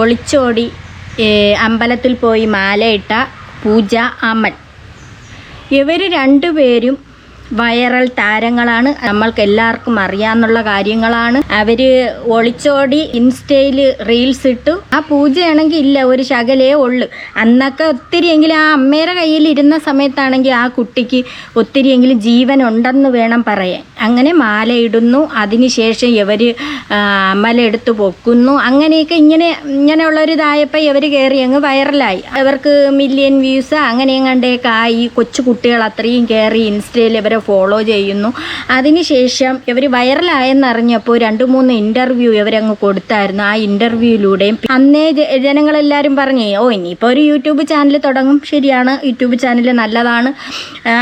ഒളിച്ചോടി അമ്പലത്തിൽ പോയി മാലയിട്ട പൂജ അമൽ ഇവർ രണ്ടുപേരും വൈറൽ താരങ്ങളാണ്. നമ്മൾക്ക് എല്ലാവർക്കും അറിയാന്നുള്ള കാര്യങ്ങളാണ്. അവർ ഒളിച്ചോടി ഇൻസ്റ്റയിൽ റീൽസ് ഇട്ടു. ആ പൂജയാണെങ്കിൽ ഇല്ല ഒരു ശകലേ ഉള്ളു. അന്നൊക്കെ ഒത്തിരിയെങ്കിലും ആ അമ്മയുടെ കയ്യിൽ ഇരുന്ന സമയത്താണെങ്കിൽ ആ കുട്ടിക്ക് ഒത്തിരിയെങ്കിലും ജീവൻ ഉണ്ടെന്ന് വേണം പറയാൻ. അങ്ങനെ മാലയിടുന്നു. അതിനുശേഷം ഇവർ അമല എടുത്ത് പൊക്കുന്നു. അങ്ങനെയൊക്കെ ഇങ്ങനെ ഇങ്ങനെയുള്ളൊരിതായപ്പോൾ ഇവർ കയറി അങ്ങ് വൈറലായി. അവർക്ക് മില്യൺ വ്യൂസ് അങ്ങനെ കണ്ടേക്കായി കൊച്ചു കുട്ടികൾ അത്രയും കയറി ഇൻസ്റ്റയിൽ ഇവരെ ഫോളോ ചെയ്യുന്നു. അതിനുശേഷം ഇവർ വൈറലായെന്നറിഞ്ഞപ്പോൾ രണ്ട് മൂന്ന് ഇന്റർവ്യൂ ഇവരങ്ങ് കൊടുത്തായിരുന്നു. ആ ഇന്റർവ്യൂയിലൂടെയും അന്നേ ജനങ്ങളെല്ലാവരും പറഞ്ഞു ഓ ഇനിയിപ്പോൾ ഒരു യൂട്യൂബ് ചാനൽ തുടങ്ങും. ശരിയാണ്. യൂട്യൂബ് ചാനൽ നല്ലതാണ്.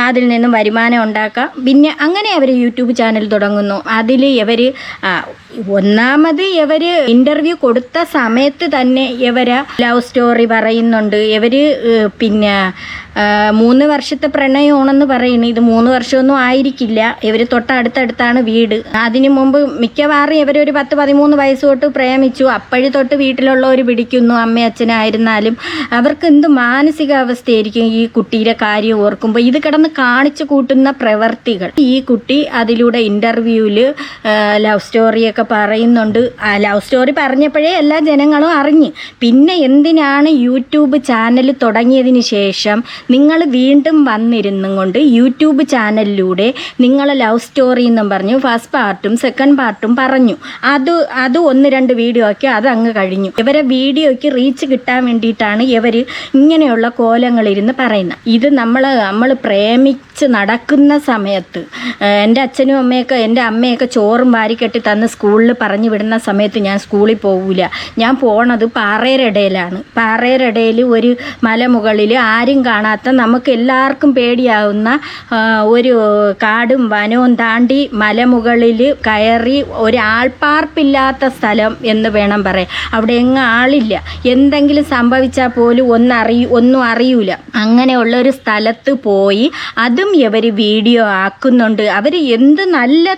അതിൽ നിന്നും വരുമാനം ഉണ്ടാക്കാം. പിന്നെ അങ്ങനെ അവർ യൂട്യൂബ് ചാനൽ തുടങ്ങുന്നു. അതിൽ ഇവർ ഒന്നാമത് ഇവർ ഇന്റർവ്യൂ കൊടുത്ത സമയത്ത് തന്നെ ഇവർ ലവ് സ്റ്റോറി പറയുന്നുണ്ട്. ഇവർ പിന്നെ മൂന്ന് വർഷത്തെ പ്രണയമാണെന്ന് പറയുന്നത് ഇത് മൂന്ന് വർഷമൊന്നും ആയിരിക്കില്ല. ഇവർ തൊട്ടടുത്തടുത്താണ് വീട്. അതിനു മുമ്പ് മിക്കവാറും ഇവരൊരു പത്ത് പതിമൂന്ന് വയസ്സ് തൊട്ട് പ്രേമിച്ചു. അപ്പോഴും തൊട്ട് വീട്ടിലുള്ളവർ പിടിക്കുന്നു അമ്മ അച്ഛനായിരുന്നാലും. അവർക്ക് എന്ത് മാനസികാവസ്ഥയായിരിക്കും ഈ കുട്ടിയുടെ കാര്യം ഓർക്കുമ്പോൾ ഇത് കിടന്ന് കാണിച്ചു കൂട്ടുന്ന പ്രവർത്തികൾ. ഈ കുട്ടി അതിലൂടെ ഇന്റർവ്യൂവിൽ ലവ് സ്റ്റോറിയൊക്കെ പറയുന്നുണ്ട്. ആ ലവ് സ്റ്റോറി പറഞ്ഞപ്പോഴേ എല്ലാ ജനങ്ങളും അറിഞ്ഞ്. പിന്നെ എന്തിനാണ് യൂട്യൂബ് ചാനൽ തുടങ്ങിയതിന് ശേഷം നിങ്ങൾ വീണ്ടും വന്നിരുന്നും കൊണ്ട് യൂട്യൂബ് ചാനലിലൂടെ നിങ്ങൾ ലവ് സ്റ്റോറി എന്നും പറഞ്ഞു ഫസ്റ്റ് പാർട്ടും സെക്കൻഡ് പാർട്ടും പറഞ്ഞു. അത് അത് ഒന്ന് രണ്ട് വീഡിയോ ആക്കി അത് അങ്ങ് കഴിഞ്ഞു. ഇവരെ വീഡിയോയ്ക്ക് റീച്ച് കിട്ടാൻ വേണ്ടിയിട്ടാണ് ഇവർ ഇങ്ങനെയുള്ള കോലങ്ങളിരുന്ന് പറയുന്നത്. ഇത് നമ്മൾ നമ്മൾ പ്രേമിച്ച് നടക്കുന്ന സമയത്ത് എന്റെ അച്ഛനും അമ്മയൊക്കെ എന്റെ അമ്മയൊക്കെ ചോറും വാരിക്കെട്ടി തന്ന് സ്കൂളിൽ പറഞ്ഞു വിടുന്ന സമയത്ത് ഞാൻ സ്കൂളിൽ പോവില്ല ഞാൻ പോണത് പാറേരടയിലാണ്. പാറേരടയിൽ ഒരു മലമുകളിൽ ആരും കാണാത്ത നമുക്ക് എല്ലാവർക്കും പേടിയാവുന്ന ഒരു കാടും വനവും താണ്ടി മലമുകളിൽ കയറി ഒരാൾപ്പാർപ്പില്ലാത്ത സ്ഥലം എന്ന് വേണം പറയാൻ. അവിടെ എങ്ങും ആളില്ല. എന്തെങ്കിലും സംഭവിച്ചാൽ പോലും ഒന്നറിയ ഒന്നും അറിയൂല. അങ്ങനെയുള്ള ഒരു സ്ഥലത്ത് പോയി അതും ഇവർ വീഡിയോ ആക്കുന്നുണ്ട്. അവർ എന്ത് നല്ല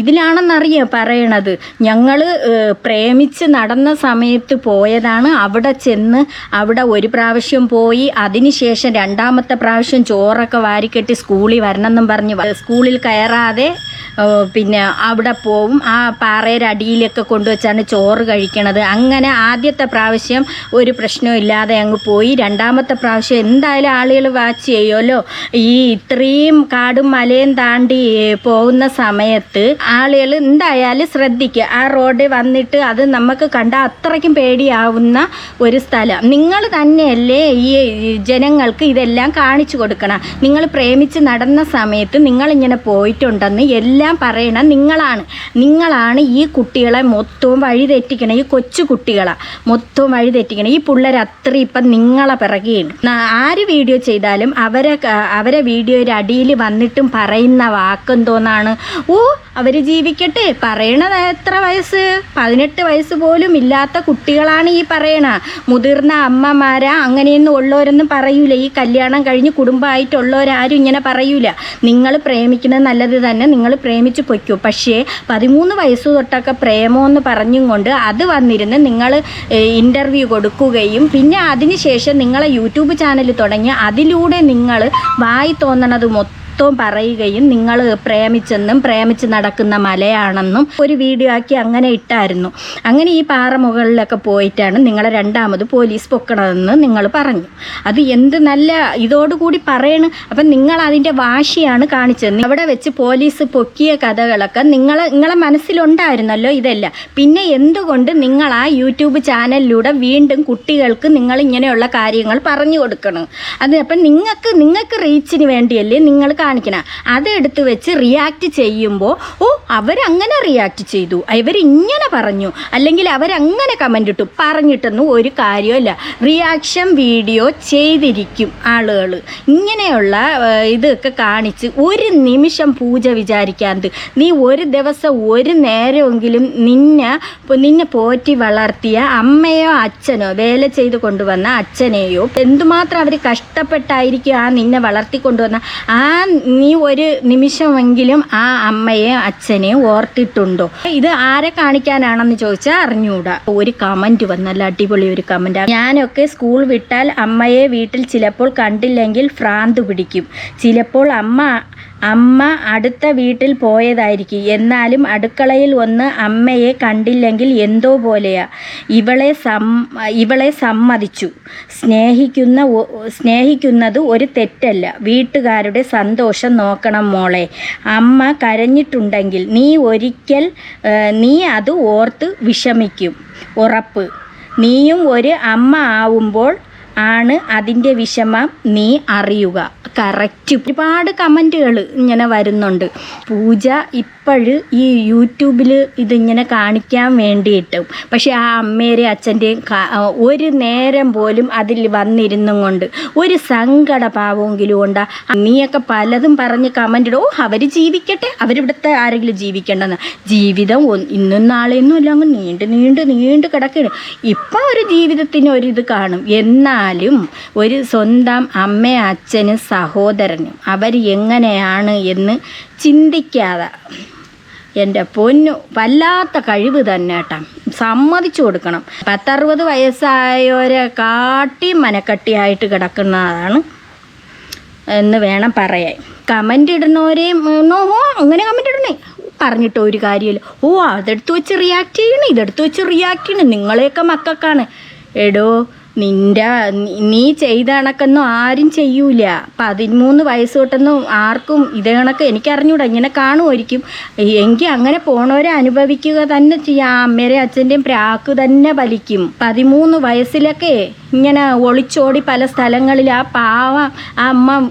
ഇതിലാണെന്നറിയ പറയണത്? ഞങ്ങൾ പ്രേമിച്ച് നടന്ന സമയത്ത് പോയതാണ്. അവിടെ ചെന്ന് അവിടെ ഒരു പ്രാവശ്യം പോയി. അതിനുശേഷം രണ്ടാമത്തെ പ്രാവശ്യം ചോറൊക്കെ വാരിക്കെട്ടി സ്കൂളിൽ വരണമെന്നും പറഞ്ഞ് സ്കൂളിൽ കയറാതെ പിന്നെ അവിടെ പോവും. ആ പാറയുടെ അടിയിലൊക്കെ കൊണ്ടുവച്ചാണ് ചോറ് കഴിക്കണത്. അങ്ങനെ ആദ്യത്തെ പ്രാവശ്യം ഒരു പ്രശ്നവും ഇല്ലാതെ അങ്ങ് പോയി. രണ്ടാമത്തെ പ്രാവശ്യം എന്തായാലും ആളുകൾ വാച്ച് ചെയ്യുമല്ലോ. ഈ ഇത്രയും കാടും മലയും താണ്ടി പോകുന്ന സമയത്ത് ആളുകൾ എന്തായാലും ശ്രദ്ധിക്കുക. ആ റോഡ് വന്നിട്ട് അത് നമുക്ക് കണ്ട അത്രയ്ക്കും പേടിയാവുന്ന ഒരു സ്ഥലം. നിങ്ങൾ തന്നെയല്ലേ ഈ ജനങ്ങൾക്ക് ഇതെല്ലാം കാണിച്ചു കൊടുക്കണം. നിങ്ങൾ പ്രേമിച്ച് നടന്ന സമയത്ത് നിങ്ങളിങ്ങനെ പോയിട്ടുണ്ടെന്ന് എല്ലാം പറയണം നിങ്ങളാണ്. നിങ്ങളാണ് ഈ കുട്ടികളെ മൊത്തവും വഴിതെറ്റിക്കണം ഈ കൊച്ചു കുട്ടികളെ മൊത്തവും വഴിതെറ്റിക്കണം ഈ പിള്ളേർ അത്ര ഇപ്പം നിങ്ങളെ പിറകെയാണ്. ആര് വീഡിയോ ചെയ്താലും അവരെ അവരെ വീഡിയോയുടെ അടിയിൽ വന്നിട്ടും പറയുന്ന വാക്കെന്തോന്നാണ് ഓ അവർ ജീവിക്കട്ടെ. പറയണത് എത്ര വയസ്സ്? പതിനെട്ട് വയസ്സ് പോലും ഇല്ലാത്ത കുട്ടികളാണ് ഈ പറയണ. മുതിർന്ന അമ്മമാരാ അങ്ങനെയൊന്നും ഉള്ളവരൊന്നും പറയൂല. ഈ കല്യാണം കഴിഞ്ഞ് കുടുംബമായിട്ടുള്ളവരാരും ഇങ്ങനെ പറയൂല. നിങ്ങൾ പ്രേമിക്കുന്നത് നല്ലത് തന്നെ നിങ്ങൾ പ്രേമിച്ച് പൊയ്ക്കൂ. പക്ഷേ പതിമൂന്ന് വയസ്സ് തൊട്ടൊക്കെ പ്രേമമെന്ന് പറഞ്ഞും കൊണ്ട് അത് വന്നിരുന്ന് നിങ്ങൾ ഇന്റർവ്യൂ കൊടുക്കുകയും പിന്നെ അതിനുശേഷം നിങ്ങളെ യൂട്യൂബ് ചാനൽ തുടങ്ങി അതിലൂടെ നിങ്ങൾ വായി തോന്നണത് മൊത്തം പറയുകയും നിങ്ങൾ പ്രേമിച്ചെന്നും പ്രേമിച്ച് നടക്കുന്ന മലയാണെന്നും ഒരു വീഡിയോ ആക്കി അങ്ങനെ ഇട്ടായിരുന്നു. അങ്ങനെ ഈ പാറ മുകളിലൊക്കെ പോയിട്ടാണ് നിങ്ങളെ രണ്ടാമത് പോലീസ് പൊക്കണതെന്ന് നിങ്ങൾ പറഞ്ഞു. അത് എന്ത് നല്ല ഇതോടുകൂടി പറയണ്. അപ്പം നിങ്ങൾ അതിന്റെ വാശിയാണ് കാണിച്ചത്. അവിടെ വെച്ച് പോലീസ് പൊക്കിയ കഥകളൊക്കെ നിങ്ങൾ നിങ്ങളെ മനസ്സിലുണ്ടായിരുന്നല്ലോ ഇതല്ല. പിന്നെ എന്തുകൊണ്ട് നിങ്ങൾ ആ യൂട്യൂബ് ചാനലിലൂടെ വീണ്ടും കുട്ടികൾക്ക് നിങ്ങൾ ഇങ്ങനെയുള്ള കാര്യങ്ങൾ പറഞ്ഞു കൊടുക്കണം? അത് അപ്പം നിങ്ങൾക്ക് നിങ്ങൾക്ക് റീച്ചിന് വേണ്ടിയല്ലേ നിങ്ങൾ കാണിക്കണം. അതെടുത്ത് വെച്ച് റിയാക്ട് ചെയ്യുമ്പോൾ ഓ അവരങ്ങനെ റിയാക്ട് ചെയ്തു. ഇവരിങ്ങനെ പറഞ്ഞു. അല്ലെങ്കിൽ അവരങ്ങനെ കമന്റ് ഇട്ടു. പറഞ്ഞിട്ടൊന്നും ഒരു കാര്യമല്ല റിയാക്ഷൻ വീഡിയോ ചെയ്തിരിക്കും ആളുകൾ ഇങ്ങനെയുള്ള ഇതൊക്കെ കാണിച്ച് ഒരു നിമിഷം പൂജ വിചാരിക്കാണ്ട് നീ ഒരു ദിവസം ഒരു നേരമെങ്കിലും നിന്നെ നിന്നെ പോറ്റി വളർത്തിയ അമ്മയോ അച്ഛനോ വേല ചെയ്ത് കൊണ്ടുവന്ന അച്ഛനെയോ എന്തുമാത്രം അവർ കഷ്ടപ്പെട്ടായിരിക്കും ആ നിന്നെ വളർത്തിക്കൊണ്ടുവന്ന ആ നീ ഒരു നിമിഷമെങ്കിലും ആ അമ്മയെയും അച്ഛനെയും ഓർത്തിട്ടുണ്ടോ? ഇത് ആരെ കാണിക്കാനാണെന്ന് ചോദിച്ചാൽ അറിഞ്ഞൂടാ. ഒരു കമന്റ് വന്നു നല്ല അടിപൊളി ഒരു കമന്റ് ഞാനൊക്കെ സ്കൂൾ വിട്ടാൽ അമ്മയെ വീട്ടിൽ ചിലപ്പോൾ കണ്ടില്ലെങ്കിൽ ഭ്രാന്ത് പിടിക്കും. ചിലപ്പോൾ അമ്മ അമ്മ അടുത്ത വീട്ടിൽ പോയതായിരിക്കും. എന്നാലും അടുക്കളയിൽ ഒന്ന് അമ്മയെ കണ്ടില്ലെങ്കിൽ എന്തോ പോലെയാ. ഇവളെ സം ഇവളെ സമ്മതിച്ചു. സ്നേഹിക്കുന്ന സ്നേഹിക്കുന്നത് ഒരു തെറ്റല്ല. വീട്ടുകാരുടെ സന്തോഷം നോക്കണം മോളെ. അമ്മ കരഞ്ഞിട്ടുണ്ടെങ്കിൽ നീ ഒരിക്കൽ നീ അത് ഓർത്ത് വിഷമിക്കും. ഉറപ്പ്. നീയും ഒരു അമ്മ ആവുമ്പോൾ ആണ് അതിന്റെ വിഷമം നീ അറിയുക. കറക്റ്റ് ഒരുപാട് കമന്റുകൾ ഇങ്ങനെ വരുന്നുണ്ട്. പൂജ ഇപ്പോഴ് ഈ യൂട്യൂബിൽ ഇതിങ്ങനെ കാണിക്കാൻ വേണ്ടിയിട്ട്. പക്ഷെ ആ അമ്മേരെയും അച്ഛന്റെയും ഒരു നേരം പോലും അതിൽ വന്നിരുന്നും കൊണ്ട് ഒരു സങ്കടഭാവമെങ്കിലും ഉണ്ടാ നീയൊക്കെ പലതും പറഞ്ഞ് കമന്റ് ഓ അവർ ജീവിക്കട്ടെ. അവരിവിടുത്തെ ആരെങ്കിലും ജീവിക്കേണ്ടെന്ന്. ജീവിതം ഇന്നും നാളെയൊന്നും ഇല്ല അങ്ങ് നീണ്ട് നീണ്ട് നീണ്ട് കിടക്കുകയാണ് ഇപ്പം ഒരു ജീവിതത്തിന് ഒരിത് കാണും. എന്നാലും ഒരു സ്വന്തം അമ്മ അച്ഛനും സഹോദരനും അവർ എങ്ങനെയാണ് എന്ന് ചിന്തിക്കാതെ എന്റെ പൊന്നു വല്ലാത്ത കഴിവ് തന്നെ കേട്ടാ സമ്മതിച്ചു കൊടുക്കണം. പത്തറുപത് വയസ്സായവരെ കാട്ടി മനക്കട്ടിയായിട്ട് കിടക്കുന്നതാണ് എന്ന് വേണം പറയാൻ. കമന്റ് ഇടുന്നവരെയും ഓ അങ്ങനെ കമന്റ് ഇടണേ. പറഞ്ഞിട്ട് ഒരു കാര്യമില്ല. ഓ അതെടുത്ത് വെച്ച് റിയാക്ട് ചെയ്യണം ഇതെടുത്ത് വെച്ച് റിയാക്ട് ചെയ്യണം. നിങ്ങളെയൊക്കെ മക്കൾക്കാണ്. എടോ നിന്റെ നീ- ചെയ്ത കണക്കൊന്നും ആരും ചെയ്യൂല. പതിമൂന്ന് വയസ്സ് തൊട്ടൊന്നും ആർക്കും ഇതേ കണക്ക് എനിക്കറിഞ്ഞൂടാ. ഇങ്ങനെ കാണുമായിരിക്കും. എങ്കിൽ അങ്ങനെ പോണവരെ അനുഭവിക്കുക തന്നെ ചെയ്യാം. ആ അമ്മേരെയും അച്ഛന്റെയും പ്രാക്ക് തന്നെ വലിക്കും പതിമൂന്ന് വയസ്സിലൊക്കെ ഇങ്ങനെ ഒളിച്ചോടി പല സ്ഥലങ്ങളിൽ ആ പാവ ആ അമ്മ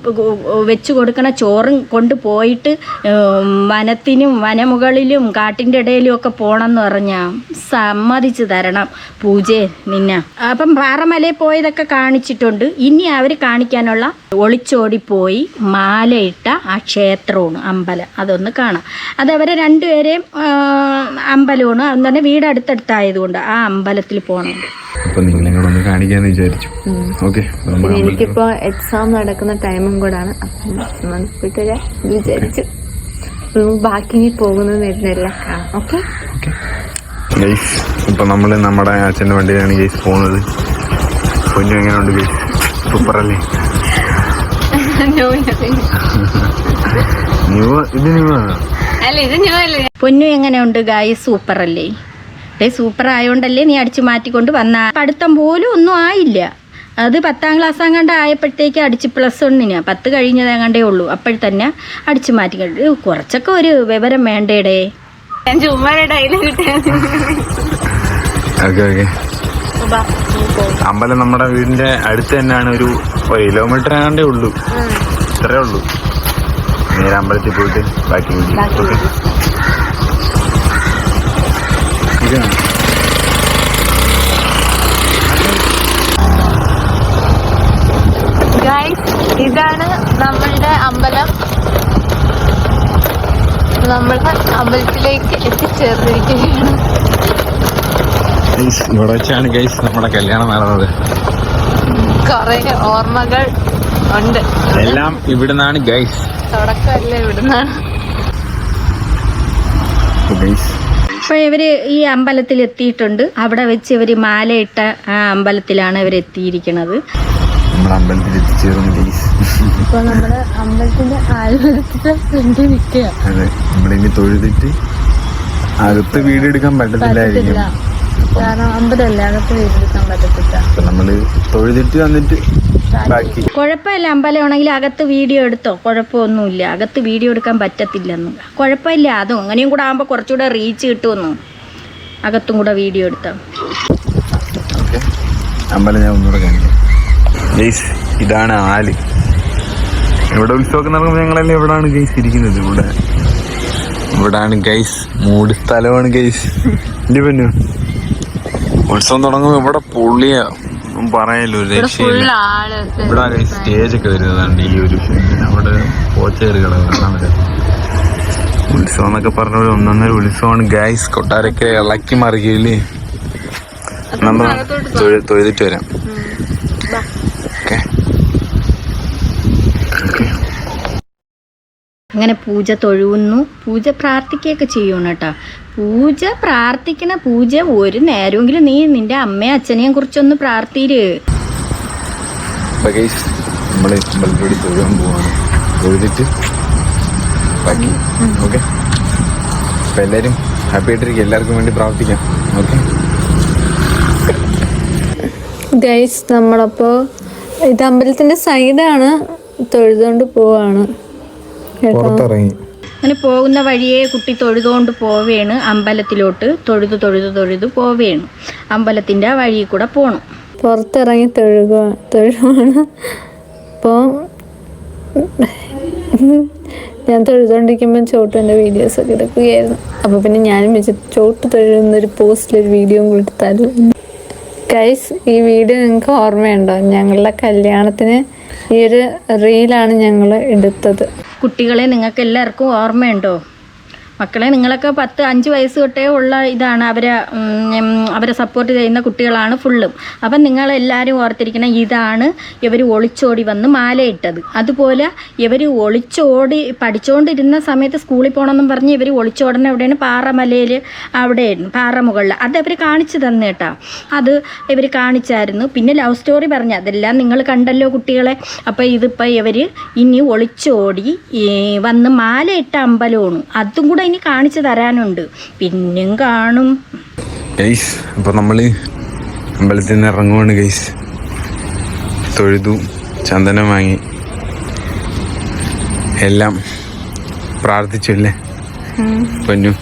വെച്ച് കൊടുക്കണ ചോറും കൊണ്ട് പോയിട്ട് വനത്തിനും വനമുകളിലും കാട്ടിന്റെ ഇടയിലും ഒക്കെ പോകണമെന്ന് പറഞ്ഞാൽ സമ്മതിച്ച് തരണം. പൂജേ നിന്ന. അപ്പം പാറമലയിൽ പോയതൊക്കെ കാണിച്ചിട്ടുണ്ട്. ഇനി അവർ കാണിക്കാനുള്ള ഒളിച്ചോടിപ്പോയി മാലയിട്ട ആ ക്ഷേത്രമാണ് അമ്പലം. അതൊന്ന് കാണാം. അത് അവരെ രണ്ടുപേരെയും അമ്പലമാണ്. അത് തന്നെ വീട് അടുത്തടുത്തായതുകൊണ്ട് ആ അമ്പലത്തിൽ പോകണം അപ്പൊ കാണിക്കാന്ന് വിചാരിച്ചു. ഓക്കെ എനിക്കിപ്പോ എക്സാം നടക്കുന്ന ടൈമും കൂടാണ്. അപ്പം വിചാരിച്ചു. ബാക്കി പോകുന്നില്ല കാണാം ഓക്കെ. ഗൈസ് ഇപ്പൊ നമ്മൾ നമ്മുടെ അച്ഛന്റെ വണ്ടിയിലാണ് ഗൈസ് പോകുന്നത് പൊന്നു എങ്ങനെയുണ്ട് ഉണ്ട് സൂപ്പർ അല്ലേ ന്യൂ ഇത് ന്യൂ ആണ്. അല്ല ഇത് ഞാൻ പൊന്നു എങ്ങനെയുണ്ട് ഗായ് സൂപ്പർ അല്ലേ ഡേ സൂപ്പർ ആയതുകൊണ്ടല്ലേ നീ അടിച്ചു മാറ്റിക്കൊണ്ട് വന്ന? പഠിത്തം പോലും ഒന്നും ആയില്ല. അത് പത്താം ക്ലാസ് അങ്ങാണ്ട് ആയപ്പോഴത്തേക്ക് അടിച്ച് പ്ലസ് ഒന്നിന് പത്ത് കഴിഞ്ഞത് അങ്ങാണ്ടേ ഉള്ളൂ. അപ്പോഴത്തന്നെ അടിച്ചു മാറ്റിക്കൊണ്ട് കുറച്ചൊക്കെ ഒരു വിവരം വേണ്ടേടേ. ഞാൻ ചുമ്മാ ഡയലോഗ് അമ്പലം നമ്മുടെ വീടിന്റെ അടുത്ത് തന്നെയാണ് ഒരു കിലോമീറ്റർ ആണ്ടേ ഉള്ളൂ. ഇത്രേ ഉള്ളൂ. നേരെ അമ്പലത്തിൽ പോയിട്ട് ബാക്കി ഓക്കെ ഇതാണ് ഇതാണ് നമ്മളുടെ അമ്പലം. നമ്മൾ അമ്പലത്തിലേക്ക് എത്തിച്ചേർന്നിരിക്കുകയാണ്. ഗൈസ് ഇവിടെ വെച്ചാണ് ഗൈസ് നമ്മുടെ കല്യാണം നടന്നത്. കൊറേ ഓർമ്മകൾ ഉണ്ട്. എല്ലാം ഇവിടുന്നാണ് ഗൈസ് തുടക്കമല്ലേ ഇവിടുന്നാണ് ഗൈസ് അപ്പോൾ ഇവർ ഈ അമ്പലത്തിൽ എത്തിയിട്ടുണ്ട്. അവിടെ വെച്ച് ഇവർ മാലയിട്ട ആ അമ്പലത്തിലാണ് ഇവർ എത്തിയിരിക്കുന്നത് അമ്പലത്തിൽ എത്തിച്ചേർന്നു ഗൈസ് ഇപ്പൊ നമ്മുടെ അമ്പലത്തിന്റെ ആൽമരത്തിന്റെ നിൽക്കുക അതെ നമ്മളിനി തൊഴുതിട്ട് അകത്ത് വീഡിയോ എടുക്കാൻ പറ്റത്തില്ലായിരിക്കും കാരണം അമ്പലമല്ലേ അകത്ത് പറ്റത്തില്ല. തൊഴുതിട്ട് വന്നിട്ട് ബാക്കി. കുഴപ്പമില്ല അമ്പലമാണെങ്കിൽ അകത്ത് വീഡിയോ എടുത്തോ? കുഴപ്പമൊന്നുമില്ല. അകത്ത് വീഡിയോ എടുക്കാൻ പറ്റത്തില്ലെന്ന്. കുഴപ്പമില്ല അതും അങ്ങനെയും കൂടെ ആകുമ്പോൾ കുറച്ചുകൂടെ റീച്ച് കിട്ടുമെന്നു. അകത്തും കൂടെ വീഡിയോ എടുത്താൽ അമ്പലം ഞാൻ ഒന്നുകൂടെ കാണിക്കാം. ഗൈസ് ഇതാണ് ആൽ. ഇവിടെ ഉത്സവമൊക്കെ നടക്കുമ്പോൾ ഞങ്ങളെല്ലാം എവിടാണ് ഗൈസ് ഇരിക്കുന്നത്? ഇവിടെ. ഇവിടാണ് ഗൈസ് മൂട് സ്ഥലമാണ് ഗൈസ് ഇല്ല പന്നു ഉത്സവം തുടങ്ങുമ്പോ ഇവിടെ പൊള്ളിയ. ഒന്നും പറയാലോ ഒരു രക്ഷയില്ല. ഇവിടെ സ്റ്റേജ് ഒക്കെ വരുന്നതാണ് ഈ ഒരു അവിടെ പോച്ചേറുകളെ കാണാൻ ഉത്സവം എന്നൊക്കെ പറഞ്ഞ ഒരു ഒന്നൊന്നര ഉത്സവമാണ്. ഗൈസ് കൊട്ടാരൊക്കെ ഇളക്കി മറികയില്ലേ? നമ്മൾ തൊഴു- തൊഴുതിട്ട് വരാം. അങ്ങനെ പൂജ തൊഴുവുന്നു. പൂജ പ്രാർത്ഥിക്കുകയൊക്കെ ചെയ്യണം കേട്ടോ. പൂജ പ്രാർത്ഥിക്കണ പൂജ ഒരു നേരമെങ്കിലും നീ നിന്റെ അമ്മയും അച്ഛനെയും കുറിച്ചൊന്ന് പ്രാർത്ഥിര്. നമ്മൾ അമ്പലത്തിലൂടെ തൊഴുവാൻ പോവാണ്. തൊഴുതിട്ട് ബാക്കി ഓക്കെ അപ്പൊ എല്ലാരും ഹാപ്പി ആയിട്ടിരിക്കും എല്ലാവർക്കും വേണ്ടി പ്രാർത്ഥിക്കാം ഓക്കെ ഗൈസ് നമ്മളപ്പോ ഇത് അമ്പലത്തിന്റെ സൈഡാണ് തൊഴുതുകൊണ്ട് പോവാണ്. പുറത്തിറങ്ങി. അങ്ങനെ പോകുന്ന വഴിയെ കുട്ടി തൊഴുതുകൊണ്ട് പോവേണ്. അമ്പലത്തിലോട്ട് തൊഴുതു തൊഴുതു തൊഴുതു പോവേണ്. അമ്പലത്തിന്റെ ആ വഴി കൂടെ പോകണം പുറത്തിറങ്ങി തൊഴുക തൊഴുവാണ്. അപ്പോൾ ഞാൻ തൊഴുതുകൊണ്ടിരിക്കുമ്പോൾ ചോട്ട് എന്റെ വീഡിയോസ് ഒക്കെ എടുക്കുകയായിരുന്നു. അപ്പോൾ പിന്നെ ഞാനും വെച്ച് ചോട്ട് തൊഴുന്ന ഒരു പോസ്റ്റിലൊരു വീഡിയോ കൊടുത്താലും ഗൈസ് ഈ വീഡിയോ നിങ്ങൾക്ക് ഓർമ്മയുണ്ടോ? ഞങ്ങളുടെ കല്യാണത്തിന് ഈ ഒരു റീലാണ് ഞങ്ങൾ എടുത്തത്. കുട്ടികളെ നിങ്ങൾക്ക് എല്ലാവർക്കും ഓർമ്മയുണ്ടോ? മക്കളെ നിങ്ങളൊക്കെ പത്ത് അഞ്ച് വയസ്സ് തൊട്ടേ ഉള്ള ഇതാണ് അവരെ അവരെ സപ്പോർട്ട് ചെയ്യുന്ന കുട്ടികളാണ് ഫുള്ളും അപ്പം നിങ്ങളെല്ലാവരും ഓർത്തിരിക്കണം ഇതാണ് ഇവർ ഒളിച്ചോടി വന്ന് മാലയിട്ടത്. അതുപോലെ ഇവർ ഒളിച്ചോടി പഠിച്ചുകൊണ്ടിരുന്ന സമയത്ത് സ്കൂളിൽ പോകണമെന്നും പറഞ്ഞ് ഇവർ ഒളിച്ചോടണ എവിടെയാണ്? പാറമലയിൽ അവിടെയായിരുന്നു പാറമുകളിൽ അത് അവർ കാണിച്ചു തന്നേട്ടാ അത് ഇവർ കാണിച്ചായിരുന്നു. പിന്നെ ലവ് സ്റ്റോറി പറഞ്ഞു അതെല്ലാം നിങ്ങൾ കണ്ടല്ലോ കുട്ടികളെ. അപ്പോൾ ഇതിപ്പോൾ ഇവർ ഇനി ഒളിച്ചോടി വന്ന് മാലയിട്ട അമ്പലമാണ്. അതും കൂടെ ഇനി കാണിച്ചു തരാനുണ്ട്. പിന്നെയും കാണും. ഗൈസ് അപ്പോൾ നമ്മൾ അമ്പലത്തിൽ നിന്ന് ഇറങ്ങുവാണ് ഗൈസ് തൊഴുതു ചന്ദനം വാങ്ങി. എല്ലാം പ്രാർത്ഥിച്ചു അല്ലേ പൊന്നു.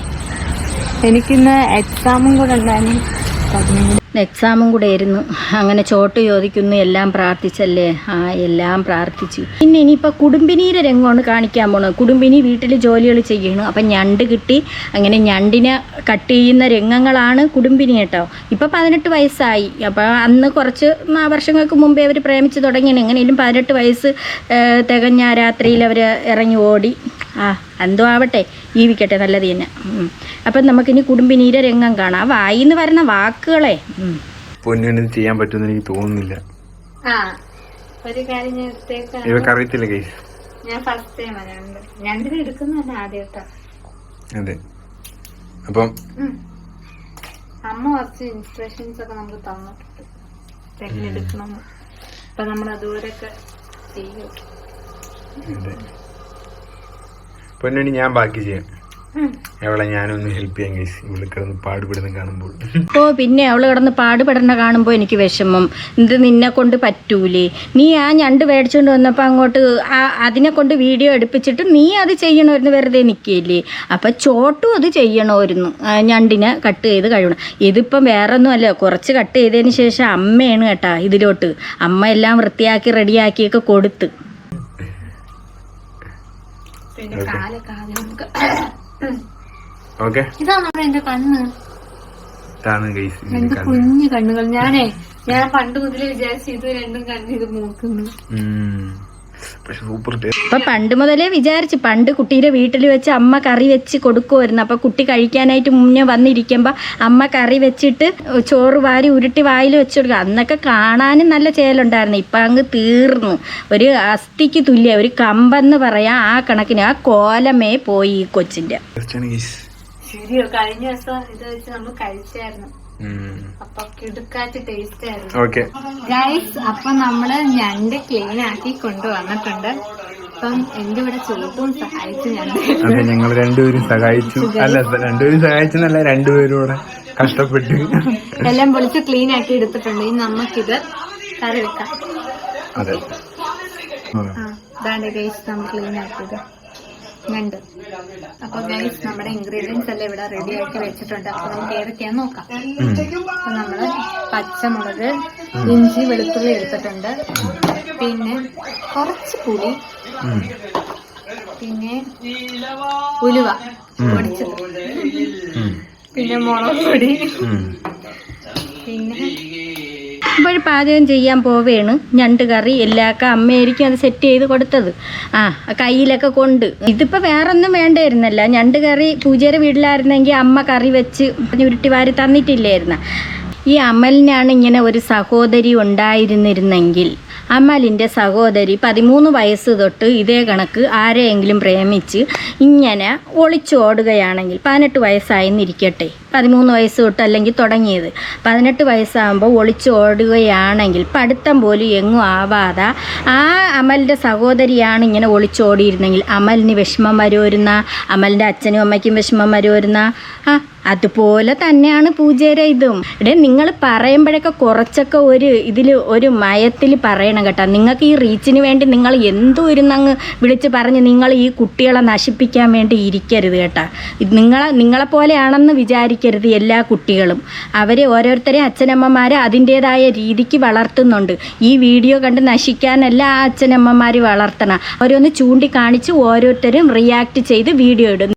എനിക്കിന്ന് എക്സാമും കൂടെ ഉണ്ടായിരുന്നു. എക്സാമും കൂടെ ആയിരുന്നു. അങ്ങനെ ചോട്ട് ചോദിക്കുന്നു എല്ലാം പ്രാർത്ഥിച്ചല്ലേ? ആ എല്ലാം പ്രാർത്ഥിച്ചു. പിന്നെ ഇനിയിപ്പോൾ കുടുംബിനിയുടെ രംഗമാണ് കാണിക്കാൻ പോണത്. കുടുംബിനി വീട്ടിൽ ജോലികൾ ചെയ്യണം. അപ്പം ഞണ്ട് കിട്ടി. അങ്ങനെ ഞണ്ടിനെ കട്ട് ചെയ്യുന്ന രംഗങ്ങളാണ് കുടുംബിനി കേട്ടോ. ഇപ്പം പതിനെട്ട് വയസ്സായി. അപ്പോൾ അന്ന് കുറച്ച് വർഷങ്ങൾക്ക് മുമ്പേ അവർ പ്രേമിച്ച് തുടങ്ങിയാണ്. എങ്ങനെയും പതിനെട്ട് വയസ്സ് തികഞ്ഞ രാത്രിയിൽ അവർ ഇറങ്ങി ഓടി. ആ എന്തോ ആവട്ടെ ജീവിക്കട്ടെ നല്ലത് തന്നെ. അപ്പം നമുക്കിനി കുടുംബിനീര രംഗം കാണാം. വായിന്ന് വരുന്ന വാക്കുകളെ. പൊന്നിന് ചെയ്യാൻ പറ്റുമെന്ന് എനിക്ക് തോന്നുന്നില്ല. ആ ഒരു കാര്യം ഞാൻ ഫസ്റ്റ് ടൈം എടുക്കുന്നതല്ല ആദ്യമായിട്ടാ അതെ. അപ്പം അമ്മ കുറച്ച് ഇൻസ്ട്രക്ഷൻസ് ഒക്കെ നമുക്ക് തന്നിട്ടുണ്ട്. തെരഞ്ഞെടുക്കണം അപ്പൊ നമ്മൾ അതുപോലെയൊക്കെ ചെയ്യും അതെ ഞാൻ ബാക്കി ചെയ്യാം. അവളെ ഞാനൊന്ന് ഹെൽപ്പ് ചെയ്യാൻ ഗൈസ് ഇവൾ കിടന്ന് പാടുപെടുന്ന കാണുമ്പോൾ. ഓ പിന്നെ അവൾ കിടന്ന് പാടുപെടുന്ന കാണുമ്പോൾ എനിക്ക് വിഷമം. ഇത് നിന്നെ കൊണ്ട് പറ്റൂലേ. നീ ആ ഞണ്ട് മേടിച്ചുകൊണ്ട് വന്നപ്പോൾ അങ്ങോട്ട് ആ അതിനെ കൊണ്ട് വീഡിയോ എടുപ്പിച്ചിട്ട് നീ അത് ചെയ്യണമായിരുന്നു വെറുതെ നിൽക്കില്ലേ അപ്പം ചോട്ടും അത് ചെയ്യണമായിരുന്നു. ഞണ്ടിനെ കട്ട് ചെയ്ത് കഴിയണം ഇതിപ്പം വേറെ ഒന്നുമല്ല കുറച്ച് കട്ട് ചെയ്തതിന് ശേഷം അമ്മയാണ് കേട്ടാ ഇതിലോട്ട്. അമ്മ എല്ലാം വൃത്തിയാക്കി റെഡിയാക്കിയൊക്കെ കൊടുത്ത്. പിന്നെ കാലൊക്കെ ആദ്യം നമുക്ക് ഓക്കെ. ഇതാ നമ്മുടെ എന്റെ കണ്ണ്. ഇതാണ് ഗൈസ് എന്റെ കുഞ്ഞു കണ്ണുകൾ. ഞാനേ ഞാൻ പണ്ട് മുതലേ വിചാരിച്ചു ഇത് രണ്ടും കണ്ണ് ഇത് മൂക്കുന്നു. പക്ഷെ സൂപ്പർ അപ്പൊ പണ്ട് മുതലേ വിചാരിച്ചു പണ്ട് കുട്ടിയുടെ വീട്ടിൽ വെച്ച് അമ്മ കറി വെച്ച് കൊടുക്കുമായിരുന്നു അപ്പൊ കുട്ടി കഴിക്കാനായിട്ട് മുന്നേ വന്നിരിക്കുമ്പോൾ അമ്മ കറി വെച്ചിട്ട് ചോറ് വാരി ഉരുട്ടി വായിൽ വെച്ച് കൊടുക്കുക. അന്നൊക്കെ കാണാനും നല്ല ചേലുണ്ടായിരുന്നു. ഇപ്പൊ അങ്ങ് തീർന്നു. ഒരു അസ്ഥിക്ക് തുല്യ. ഒരു കമ്പെന്ന് പറയാ ആ കണക്കിന്. ആ കോലമേ പോയി ഈ കൊച്ചിന്റെ. ശരിയോ? കഴിഞ്ഞ ദിവസം ഇത് വെച്ച് നമ്മൾ കഴിച്ചായിരുന്നു. ഓക്കെ ഗൈസ് അപ്പൊ നമ്മൾ ഞണ്ട് ക്ലീൻ ആക്കി കൊണ്ടുവന്നിട്ടുണ്ട്. അപ്പം എന്റെ ഇവിടെ ചോട്ടും സഹായിച്ചു അതെ ഞങ്ങൾ രണ്ടുപേരും സഹായിച്ചു. അല്ല രണ്ടുപേരും സഹായിച്ചെന്നല്ല രണ്ടുപേരും കൂടെ കഷ്ടപ്പെട്ട്. എല്ലാം പൊളിച്ച് ക്ലീൻ ആക്കി എടുത്തിട്ടുണ്ട്. ഇനി നമുക്കിത് കറി വെക്കാം. അതെ. ആ ഇതാണ്ട് ഗൈസ് നമ്മൾ ക്ലീൻ ആക്കിയത്. ഞണ്ട് അപ്പൊ ഗൈസ് നമ്മുടെ ഇൻഗ്രീഡിയൻസ് എല്ലാം ഇവിടെ റെഡി ആക്കി വെച്ചിട്ടുണ്ട്. അപ്പൊ നമുക്ക് ഏതൊക്കെയാന്ന് നോക്കാം. അപ്പൊ നമ്മൾ പച്ചമുളക് ഇഞ്ചി വെളുത്തുള്ളി എടുത്തിട്ടുണ്ട്. പിന്നെ കുറച്ച് പുളി. പിന്നെ ഉലുവ പൊടിച്ചത് പിന്നെ മുളക് പൊടി. ഇപ്പോൾ പാചകം ചെയ്യാൻ പോവേണ്. ഞണ്ട് കറി എല്ലാക്ക അമ്മയായിരിക്കും അത് സെറ്റ് ചെയ്ത് കൊടുത്തത്. ആ കയ്യിലൊക്കെ കൊണ്ട്. ഇതിപ്പോൾ വേറൊന്നും വേണ്ടായിരുന്നല്ല. ഞണ്ട് കറി പൂജയുടെ വീട്ടിലായിരുന്നെങ്കിൽ അമ്മ കറി വെച്ച് ഉരുട്ടി വാരി തന്നിട്ടില്ലായിരുന്ന? ഈ അമലിനാണ് ഇങ്ങനെ ഒരു സഹോദരി ഉണ്ടായിരുന്നിരുന്നെങ്കിൽ അമലിന്റെ സഹോദരി പതിമൂന്ന് വയസ്സ് തൊട്ട് ഇതേ കണക്ക് ആരെയെങ്കിലും പ്രേമിച്ച് ഇങ്ങനെ ഒളിച്ചോടുകയാണെങ്കിൽ പതിനെട്ട് വയസ്സായെന്നിരിക്കട്ടെ. പതിമൂന്ന് വയസ്സ് തൊട്ട് അല്ലെങ്കിൽ തുടങ്ങിയത്. പതിനെട്ട് വയസ്സാകുമ്പോൾ ഒളിച്ചോടുകയാണെങ്കിൽ പഠിത്തം പോലും എങ്ങും ആവാതെ ആ അമലിന്റെ സഹോദരിയാണ് ഇങ്ങനെ ഒളിച്ചോടിയിരുന്നെങ്കിൽ അമലിന് വിഷമം വരുമായിരുന്ന അമലിന്റെ അച്ഛനും അമ്മയ്ക്കും വിഷമം വരുമായിരുന്ന. ആ അതുപോലെ തന്നെയാണ് പൂജയുടെ ഇതും. ഇവിടെ നിങ്ങൾ പറയുമ്പോഴൊക്കെ കുറച്ചൊക്കെ ഒരു ഇതിൽ ഒരു മയത്തിൽ പറയണം കേട്ടോ. നിങ്ങൾക്ക് ഈ റീച്ചിന് വേണ്ടി നിങ്ങൾ എന്തു ഇരുന്നങ്ങ് വിളിച്ച് പറഞ്ഞ് നിങ്ങൾ ഈ കുട്ടികളെ നശിപ്പിക്കാൻ വേണ്ടി ഇരിക്കരുത് കേട്ടോ. നിങ്ങളെ നിങ്ങളെപ്പോലെയാണെന്ന് വിചാരിക്കരുത് എല്ലാ കുട്ടികളും. അവരെ ഓരോരുത്തരെ അച്ഛനമ്മമാർ അതിന്റേതായ രീതിക്ക് വളർത്തുന്നുണ്ട്. ഈ വീഡിയോ കണ്ട് നശിക്കാനല്ല ആ അച്ഛനമ്മമാർ വളർത്തണം. അവരൊന്ന് ചൂണ്ടിക്കാണിച്ച് ഓരോരുത്തരും റിയാക്ട് ചെയ്ത് വീഡിയോ ഇടും